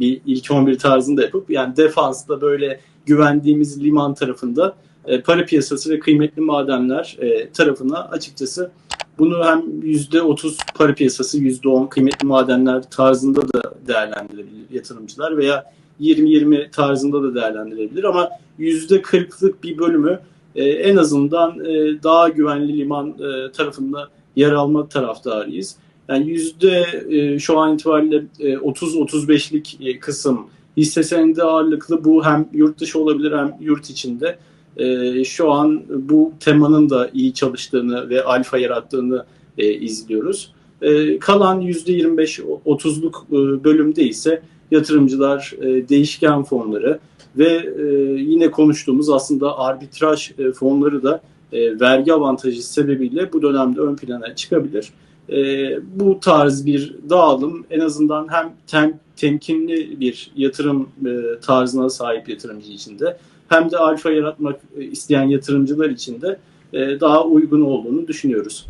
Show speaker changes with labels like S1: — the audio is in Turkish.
S1: bir ilk 11 tarzında yapıp yani defansta böyle güvendiğimiz liman tarafında e, para piyasası ve kıymetli madenler e, tarafına açıkçası bunu hem %30 para piyasası, %10 kıymetli madenler tarzında da değerlendirebilir yatırımcılar veya 20-20 tarzında da değerlendirebilir ama %40'lık bir bölümü e, en azından e, daha güvenli liman e, tarafında yer alma taraftarıyız. Yani yüzde e, şu an itibariyle e, 30-35'lik e, kısım hisse senedi ağırlıklı bu hem yurt dışı olabilir hem yurt içinde. E, şu an bu temanın da iyi çalıştığını ve alfa yarattığını e, izliyoruz. Kalan %25-30'luk e, bölümde ise yatırımcılar değişken fonları ve yine konuştuğumuz aslında arbitraj fonları da e, vergi avantajı sebebiyle bu dönemde ön plana çıkabilir. E, bu tarz bir dağılım en azından hem tem, temkinli bir yatırım e, tarzına sahip yatırımcı için de hem de alfa yaratmak isteyen yatırımcılar için de e, daha uygun olduğunu düşünüyoruz.